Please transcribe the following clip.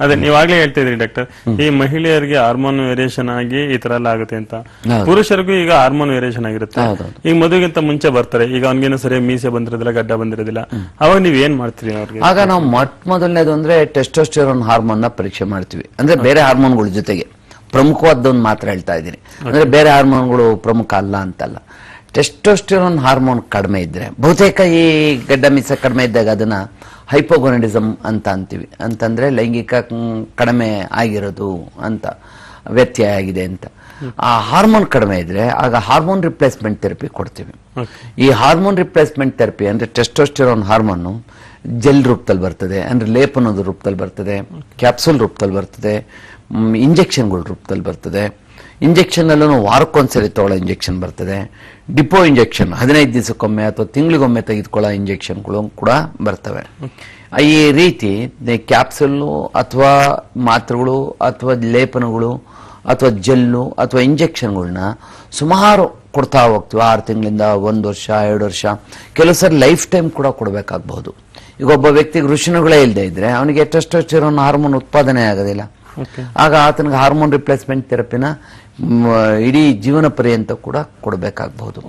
ಅದೇ ನೀವಾಗ್ಲೇ ಹೇಳ್ತಾ ಇದ್ರಿ ಡಾಕ್ಟರ್ ಈ ಮಹಿಳೆಯರಿಗೆ ಹಾರ್ಮೋನ್ ವೇರಿಯೇಷನ್ ಆಗಿ ಈ ತರ ಎಲ್ಲ ಆಗುತ್ತೆ ಅಂತ. ಪುರುಷರಿಗೂ ಈಗ ಹಾರ್ಮೋನ್ ವೇರಿಯೇಷನ್ ಆಗಿರುತ್ತೆ. ಈಗ ಮದುವೆಗಿಂತ ಮುಂಚೆ ಬರ್ತಾರೆ ಈಗ ಅವನಿಗೇನು ಸರಿ ಮೀಸೆ ಬಂದಿರೋದಿಲ್ಲ ಗಡ್ಡ ಬಂದಿರೋದಿಲ್ಲ. ಅವಾಗ ನೀವ್ ಏನ್ ಮಾಡ್ತೀರಿ ಅವ್ರಿಗೆ? ಆಗ ನಾವು ಮೊಟ್ಟ ಮೊದಲನೇದು ಅಂದ್ರೆ ಟೆಸ್ಟೋಸ್ಟೆರೋನ್ ಹಾರ್ಮೋನ್ನ ಪರೀಕ್ಷೆ ಮಾಡ್ತೀವಿ. ಅಂದ್ರೆ ಬೇರೆ ಹಾರ್ಮೋನ್ಗಳ ಜೊತೆಗೆ. ಪ್ರಮುಖವಾದ್ದೊಂದು ಮಾತ್ರ ಹೇಳ್ತಾ ಇದ್ದೀನಿ. ಅಂದ್ರೆ ಬೇರೆ ಹಾರ್ಮೋನ್ಗಳು ಪ್ರಮುಖ ಅಲ್ಲ ಅಂತಲ್ಲ. ಟೆಸ್ಟೋಸ್ಟೆರೋನ್ ಹಾರ್ಮೋನ್ ಕಡಿಮೆ ಇದ್ದರೆ ಬಹುತೇಕ ಈ ಗಡ್ಡ ಮೀಸ ಕಡಿಮೆ ಇದ್ದಾಗ ಅದನ್ನು ಹೈಪೋಗೊನಡಿಸಮ್ ಅಂತ ಅಂತೀವಿ. ಅಂತಂದ್ರೆ ಲೈಂಗಿಕ ಕಡಿಮೆ ಆಗಿರೋದು ಅಂತ ವ್ಯತ್ಯಯ ಆಗಿದೆ ಅಂತ. ಆ ಹಾರ್ಮೋನ್ ಕಡಿಮೆ ಇದ್ದರೆ ಆಗ ಹಾರ್ಮೋನ್ ರಿಪ್ಲೇಸ್ಮೆಂಟ್ ಥೆರಪಿ ಕೊಡ್ತೀವಿ. ಈ ಹಾರ್ಮೋನ್ ರಿಪ್ಲೇಸ್ಮೆಂಟ್ ಥೆರಪಿ ಅಂದ್ರೆ ಟೆಸ್ಟೋಸ್ಟಿರೋನ್ ಹಾರ್ಮೋನು ಜೆಲ್ ರೂಪದಲ್ಲಿ ಬರ್ತದೆ ಅಂದ್ರೆ ಲೇಪನದ ರೂಪದಲ್ಲಿ ಬರ್ತದೆ ಕ್ಯಾಪ್ಸೂಲ್ ರೂಪದಲ್ಲಿ ಬರ್ತದೆ ಇಂಜೆಕ್ಷನ್ಗಳ ರೂಪದಲ್ಲಿ ಬರ್ತದೆ. ಇಂಜೆಕ್ಷನ್ ಅಲ್ಲೂ ವಾರಕ್ಕೊಂದ್ಸರಿ ತಗೊಳ್ಳೋ ಇಂಜೆಕ್ಷನ್ ಬರ್ತದೆ. ಡಿಪೋ ಇಂಜೆಕ್ಷನ್ ಹದಿನೈದು ದಿವಸಕ್ಕೊಮ್ಮೆ ಅಥವಾ ತಿಂಗಳಿಗೊಮ್ಮೆ ತೆಗೆದುಕೊಳ್ಳೋ ಇಂಜೆಕ್ಷನ್ಗಳು ಕೂಡ ಬರ್ತವೆ. ಈ ರೀತಿ ಕ್ಯಾಪ್ಸುಲ್ಲು ಅಥವಾ ಮಾತ್ರೆಗಳು ಅಥವಾ ಲೇಪನಗಳು ಅಥವಾ ಜೆಲ್ಲು ಅಥವಾ ಇಂಜೆಕ್ಷನ್ಗಳನ್ನ ಸುಮಾರು ಕೊಡ್ತಾ ಹೋಗ್ತೀವಿ. ಆರು ತಿಂಗಳಿಂದ ಒಂದು ವರ್ಷ ಎರಡು ವರ್ಷ ಕೆಲವು ಸರಿ ಲೈಫ್ ಟೈಮ್ ಕೂಡ ಕೊಡಬೇಕಾಗಬಹುದು. ಈಗ ಒಬ್ಬ ವ್ಯಕ್ತಿಗೆ ಋಷಿನುಗಳೇ ಇಲ್ಲದೆ ಇದ್ರೆ ಅವನಿಗೆ ಟೆಸ್ಟೋಸ್ಟೆರೋನ್ ಹಾರ್ಮೋನ್ ಉತ್ಪಾದನೆ ಆಗೋದಿಲ್ಲ. ಆಗ ಆತನಿಗೆ ಹಾರ್ಮೋನ್ ರಿಪ್ಲೇಸ್ಮೆಂಟ್ ಥೆರಪಿನ ಇಡೀ ಜೀವನ ಪರ್ಯಂತ ಕೂಡ ಕೊಡಬೇಕಾಗಬಹುದು.